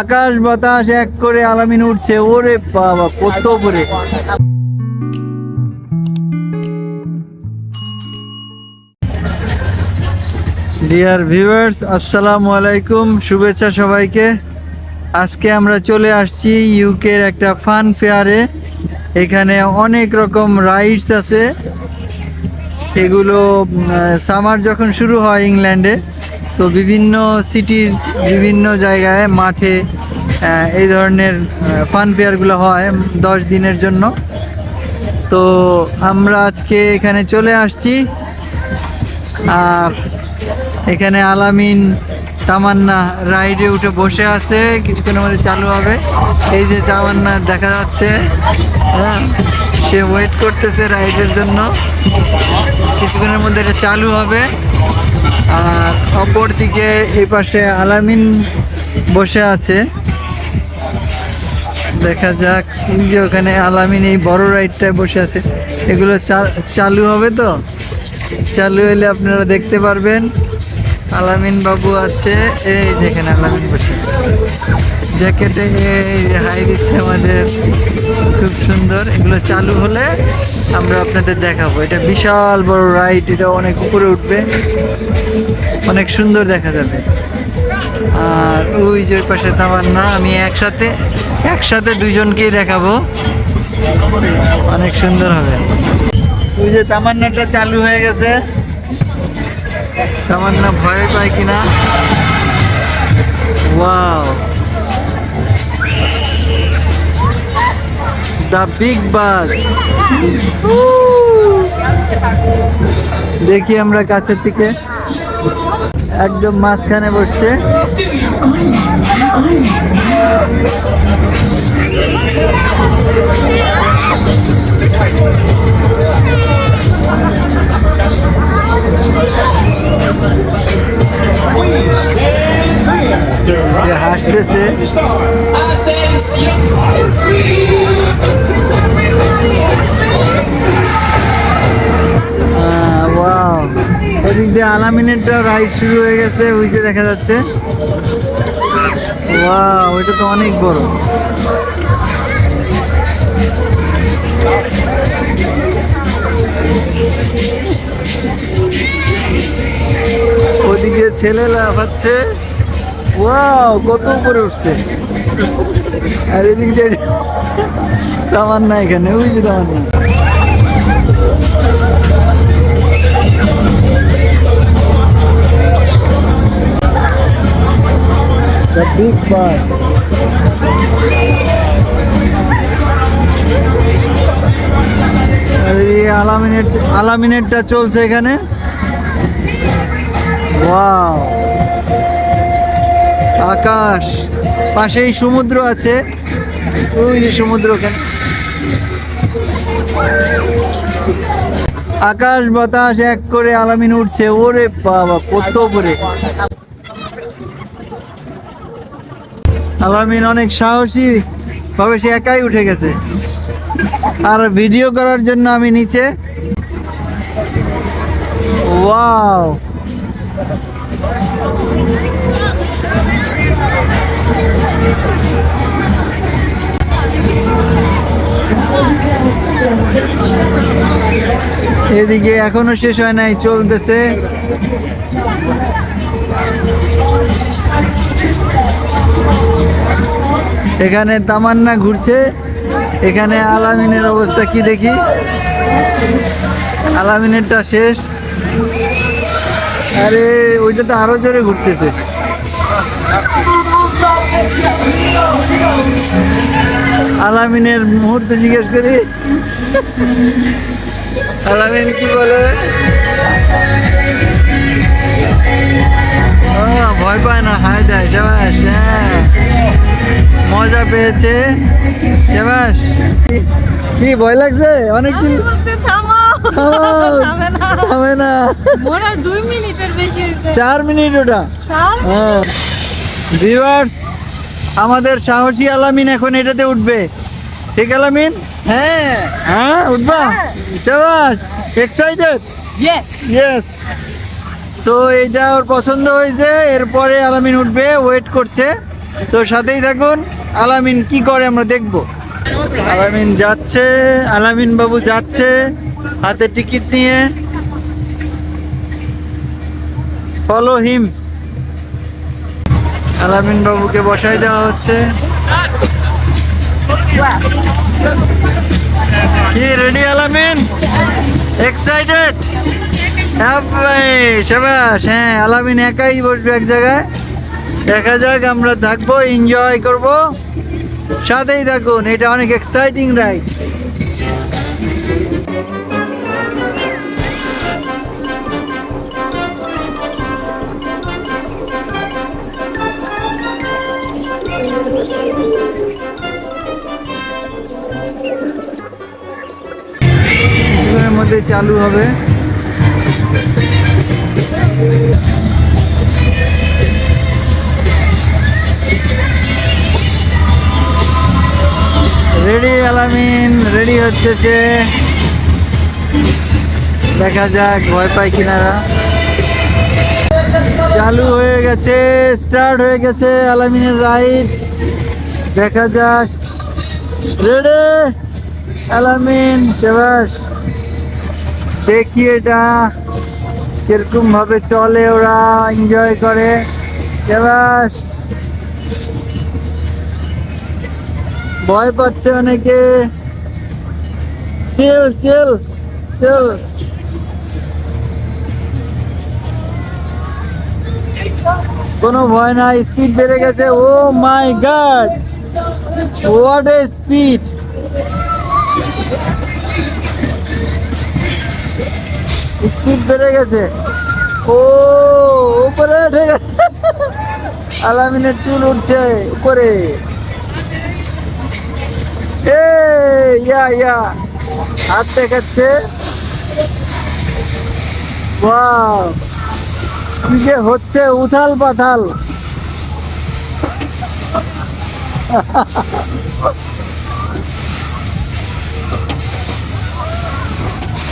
আকাশ বাতাস এক করে আলামিন উঠছে, ওরে বাবা, কত উপরে। ডিয়ার ভিউয়ার্স আসসালামু আলাইকুম, শুভেচ্ছা সবাইকে। আজকে আমরা চলে আসছি ইউকের একটা ফান ফেয়ারে এখানে অনেক রকম রাইডস আছে। এগুলো সামার যখন শুরু হয় ইংল্যান্ডে তো বিভিন্ন সিটির বিভিন্ন জায়গায় মাঠে এই ধরনের ফান ফেয়ারগুলো হয় দশ দিনের জন্য। তো আমরা আজকে এখানে চলে আসছি। আর এখানে আলামিন তামান্না রাইডে উঠে বসে আছে। কিছুক্ষণের মধ্যে চালু হবে। এই যে তামান্না দেখা যাচ্ছে। হ্যাঁ সে ওয়েট করতেছে রাইডের জন্য। কিছুক্ষণের মধ্যে এটা চালু হবে। আর অপর দিকে এই পাশে আলামিন বসে আছে। দেখা যাক যে ওখানে আলামিন এই বড় রাইডটায় বসে আছে। এগুলো চালু হবে তো? চালু হলে আপনারা দেখতে পারবেন। আলামিন বাবু আছে, এই যেখানে আলামিন বসে জ্যাকেটে হাই দিচ্ছে আমাদের খুব সুন্দর। এগুলো চালু হলে আমরা আপনাদের দেখাবো। এটা বিশাল বড় রাইড এটা অনেক উপরে উঠবে। অনেক সুন্দর দেখা যাবে। আর ওই যে পাশে তামান্না, আমি একসাথে একসাথে দুইজনকেই দেখাবো। অনেক সুন্দর হবে। ওই যে তামান্নাটা চালু হয়ে গেছে। তামান্না ভয় পায় কিনা? ওয়াও দ্য বিগ বাস দেখি আমরা কাছের থেকে একদম মাঝখানে বসছে। হাসতেছে। রাইড শুরু হয়ে গেছে, ওই যে দেখা যাচ্ছে। ওয়াও ওইটা তো অনেক ওদিকে ছেলে লাফাচ্ছে ওয়াও, কত উপরে উঠছে। আর এদিক দিয়ে তামান্না এখানে, ওই যে bus. আর এই চলছে এখানে। ওয়াও। আকাশ। পাশেই সমুদ্র আছে। ওই যে সমুদ্র ওখানে। আকাশ বাতাস এক করে আলামিন উঠছে, ওরে বাবা, কত উপরে। আলামিন অনেক সাহসী ভাবে সে একাই উঠে গেছে। আর ভিডিও করার জন্য আমি নিচে। ওয়াও। এদিকে এখনও শেষ হয় নাই, চলতেছে। এখানে তামান্না ঘুরছে। এখানে আলামিনের অবস্থা কি দেখি? আলামিনেরটা শেষ। আরে, ওইটা তো আরও জোরে ঘুরতেছে। আলামিনের মুহূর্তে জিজ্ঞেস করি আলামিন কি বলে? ভয় পায় না হায় দেয় যাবাস হ্যাঁ। মজা পেয়েছে যাবাস কি- ভয় লাগছে? অনেক থামো। না। চার মিনিট ওটা। হ্যাঁ। আমাদের সাহসী আলামিন এখন এটাতে উঠবে। ঠিক আলামিন? হ্যাঁ। হ্যাঁ উঠবা? শাবাশ এক্সাইটেড. ইয়েস তো এইটা ওর পছন্দ হয়েছে এরপরে আলামিন উঠবে ওয়েট করছে। তো সাথেই থাকুন আলামিন কি করে আমরা দেখব। আলামিন যাচ্ছে আলামিন বাবু যাচ্ছে হাতে টিকিট নিয়ে। ফলো হিম আলামিন বাবুকে বসাই দেওয়া হচ্ছে। কি রেডি আলামিন? এক্সাইটেড শাবাশ হ্যাঁ আলামিন একাই বসবে এক জায়গায়। দেখা যাক, আমরা থাকব এনজয় করব। সাথেই থাকুন, এটা অনেক এক্সাইটিং রাইড মধ্যে চালু হবে। রেডি, আলামিন, রেডি হচ্ছে যে দেখা যাক, ভয় পায় কিনারা। চালু হয়ে গেছে, স্টার্ট হয়ে গেছে আলামিনের রাইড। দেখা যাক। রেডি, আলামিন সেবাস দেখি এটা কীরকম ভাবে চলে ওরা এনজয় করে। ভয় পাচ্ছে অনেকে। চিল চিল চিল কোনো ভয় নাই স্পিড বেড়ে গেছে। ও my god what a speed speed বেড়ে গেছে। ও, উপরে উঠে গেছে। আলামিনের চুল উঠছে উপরে। এ ইয়া ইয়া। হাত দেখাচ্ছে। কি যে হচ্ছে উথাল পাথাল।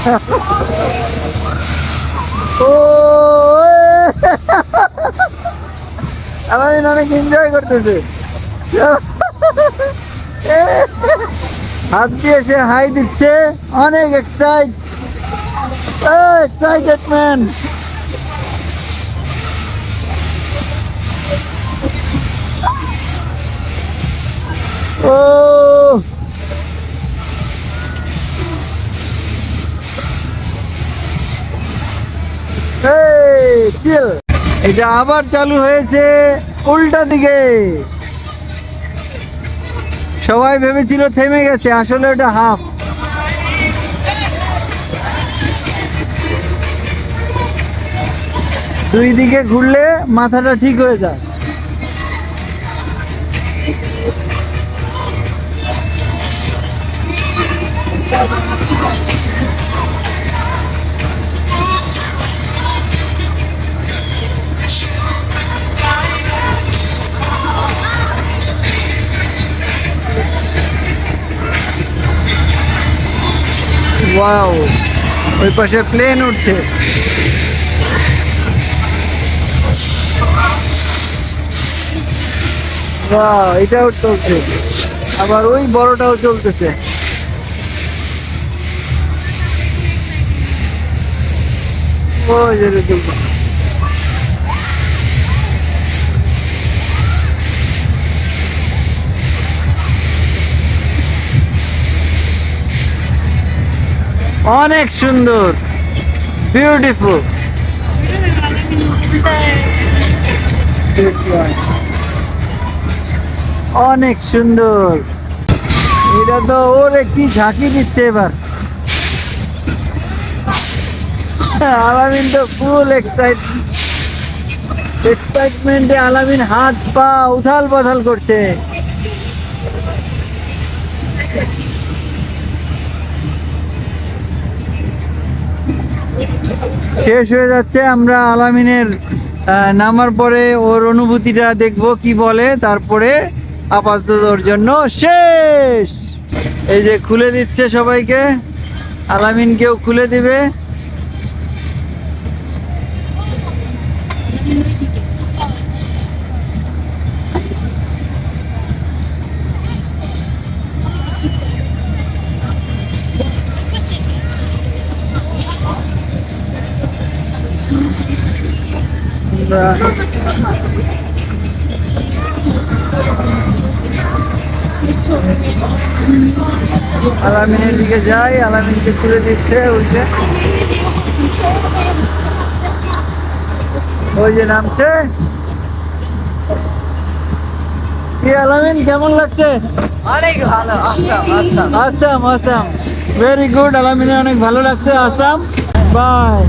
ও আমি অনেক এনজয় করতেছে। হাত দিয়ে সে হাই দিচ্ছে। অনেক এক্সাইট এক্সাইটেড ম্যান এটা আবার চালু হয়েছে উল্টা দিকে। সবাই ভেবেছিল থেমে গেছে, আসলে ওটা হাফ। দুই দিকে ঘুরলে মাথাটা ঠিক হয়ে যায়। ওয়াও ওই পাশে প্লেন উঠছে। এটাও চলছে। আবার ওই বড়টাও চলতেছে। ওই যে অনেক সুন্দর। বিউটিফুল অনেক সুন্দর। এটা তো ওরে কি ঝাঁকি দিচ্ছে এবার। আলামিন তো ফুল এক্সাইট এক্সাইটমেন্টে আলামিন হাত পা উথাল পাথাল করছে। শেষ হয়ে যাচ্ছে। আমরা আলামিনের নামার পরে ওর অনুভূতিটা দেখব, কি বলে, তারপরে আপাতত ওর জন্য শেষ। এই যে খুলে দিচ্ছে সবাইকে। আলামিনকেও খুলে দিবে। আমরা আলামিনের দিকে যাই আলামিনকে তুলে দিচ্ছে ওই যে। ওই যে নামছে। কি আলামিন কেমন লাগছে? অনেক ভালো awesome awesome awesome very good আলামিনে অনেক ভালো লাগছে আসাম বাই